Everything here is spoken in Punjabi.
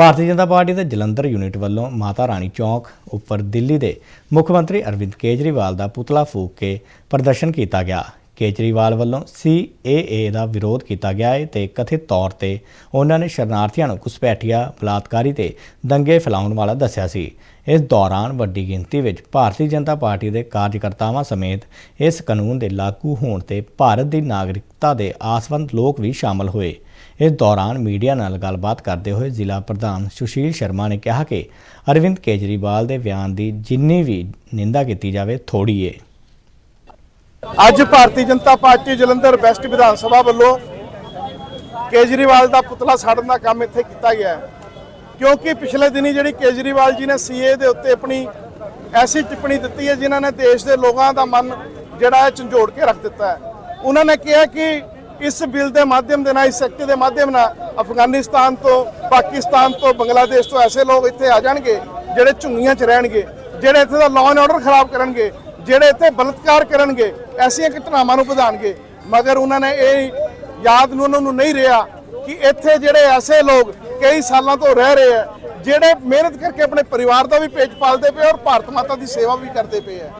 ਭਾਰਤੀ ਜਨਤਾ ਪਾਰਟੀ ਦੇ ਜਲੰਧਰ ਯੂਨਿਟ ਵੱਲੋਂ ਮਾਤਾ ਰਾਣੀ ਚੌਕ ਉੱਪਰ ਦਿੱਲੀ ਦੇ ਮੁੱਖ ਮੰਤਰੀ ਅਰਵਿੰਦ ਕੇਜਰੀਵਾਲ ਦਾ ਪੁਤਲਾ ਫੂਕ ਕੇ ਪ੍ਰਦਰਸ਼ਨ ਕੀਤਾ ਗਿਆ। ਕੇਜਰੀਵਾਲ ਵੱਲੋਂ CAA ਦਾ ਵਿਰੋਧ ਕੀਤਾ ਗਿਆ ਹੈ ਤੇ ਕਥਿਤ ਤੌਰ ਤੇ ਉਹਨਾਂ ਨੇ ਸ਼ਰਨਾਰਥੀਆਂ ਨੂੰ ਘੁਸਪੈਠੀਆ, ਬਲਾਤਕਾਰੀ ਤੇ ਦੰਗੇ ਫੈਲਾਉਣ ਵਾਲਾ ਦੱਸਿਆ ਸੀ। ਇਸ ਦੌਰਾਨ ਵੱਡੀ ਗਿਣਤੀ ਵਿੱਚ ਭਾਰਤੀ ਜਨਤਾ ਪਾਰਟੀ ਦੇ ਕਾਰਜਕਰਤਾਵਾਂ ਸਮੇਤ ਇਸ ਕਾਨੂੰਨ ਦੇ ਲਾਗੂ ਹੋਣ ਤੇ ਭਾਰਤ ਦੀ ਨਾਗਰਿਕਤਾ ਦੇ ਆਸਵੰਦ ਲੋਕ ਵੀ ਸ਼ਾਮਲ ਹੋਏ। ਇਸ ਦੌਰਾਨ ਮੀਡੀਆ ਨਾਲ ਗੱਲਬਾਤ ਕਰਦੇ ਹੋਏ ਜ਼ਿਲ੍ਹਾ ਪ੍ਰਧਾਨ ਸੁਸ਼ੀਲ ਸ਼ਰਮਾ ਨੇ ਕਿਹਾ ਕਿ ਅਰਵਿੰਦ ਕੇਜਰੀਵਾਲ ਦੇ ਬਿਆਨ ਦੀ ਜਿੰਨੀ ਵੀ ਨਿੰਦਾ ਕੀਤੀ ਜਾਵੇ ਥੋੜੀ ਏ। ਅੱਜ ਭਾਰਤੀ ਜਨਤਾ ਪਾਰਟੀ ਜਲੰਧਰ ਵੈਸਟ ਵਿਧਾਨ ਸਭਾ ਵੱਲੋਂ ਕੇਜਰੀਵਾਲ ਦਾ ਪੁਤਲਾ ਸਾੜਨ ਦਾ ਕੰਮ ਇੱਥੇ ਕੀਤਾ ਗਿਆ ਹੈ। ਕਿਉਂਕਿ ਪਿਛਲੇ ਦਿਨੀ ਜਿਹੜੀ ਕੇਜਰੀਵਾਲ ਜੀ ਨੇ ਸੀਏ ਦੇ ਉੱਤੇ ਆਪਣੀ ਐਸੀ ਟਿੱਪਣੀ ਦਿੱਤੀ ਹੈ ਜਿਨ੍ਹਾਂ ਨੇ ਦੇਸ਼ ਦੇ ਲੋਕਾਂ ਦਾ ਮਨ ਜਿਹੜਾ ਹੈ ਝੰਜੋੜ ਕੇ ਰੱਖ ਦਿੱਤਾ ਹੈ। ਉਹਨਾਂ ਨੇ ਕਿਹਾ ਕਿ ਇਸ ਬਿੱਲ ਦੇ ਮਾਧਿਅਮ ਦੇ ਨਾਲ, ਇਸ ਐਕਟ ਦੇ ਮਾਧਿਅਮ ਨਾਲ ਅਫਗਾਨਿਸਤਾਨ ਤੋਂ, ਪਾਕਿਸਤਾਨ ਤੋਂ, ਬੰਗਲਾਦੇਸ਼ ਤੋਂ ਐਸੇ ਲੋਕ ਇੱਥੇ ਆ ਜਾਣਗੇ, ਜਿਹੜੇ ਝੁੰਗੀਆਂ 'ਚ ਰਹਿਣਗੇ, ਜਿਹੜੇ ਇੱਥੇ ਦਾ ਲਾਅ ਐਂਡ ਆਰਡਰ ਖਰਾਬ ਕਰਨਗੇ, ਜਿਹੜੇ ਇੱਥੇ ਬਲਤਕਾਰ ਕਰਨਗੇ, ਐਸੀਆਂ ਘਟਨਾਵਾਂ ਨੂੰ ਵਧਾਣਗੇ। ਮਗਰ ਉਹਨਾਂ ਨੇ ਇਹ ਯਾਦ ਨੂੰ, ਉਹਨਾਂ ਨੂੰ ਨਹੀਂ ਰਿਹਾ ਕਿ ਇੱਥੇ ਜਿਹੜੇ ਐਸੇ ਲੋਕ ਕਈ ਸਾਲਾਂ ਤੋਂ ਰਹਿ ਰਹੇ ਆ, ਜਿਹੜੇ ਮਿਹਨਤ ਕਰਕੇ ਆਪਣੇ ਪਰਿਵਾਰ ਦਾ ਵੀ ਪੇਟ ਪਾਲਦੇ ਪਏ ਔਰ ਭਾਰਤ ਮਾਤਾ ਦੀ ਸੇਵਾ ਵੀ ਕਰਦੇ ਪਏ ਆ।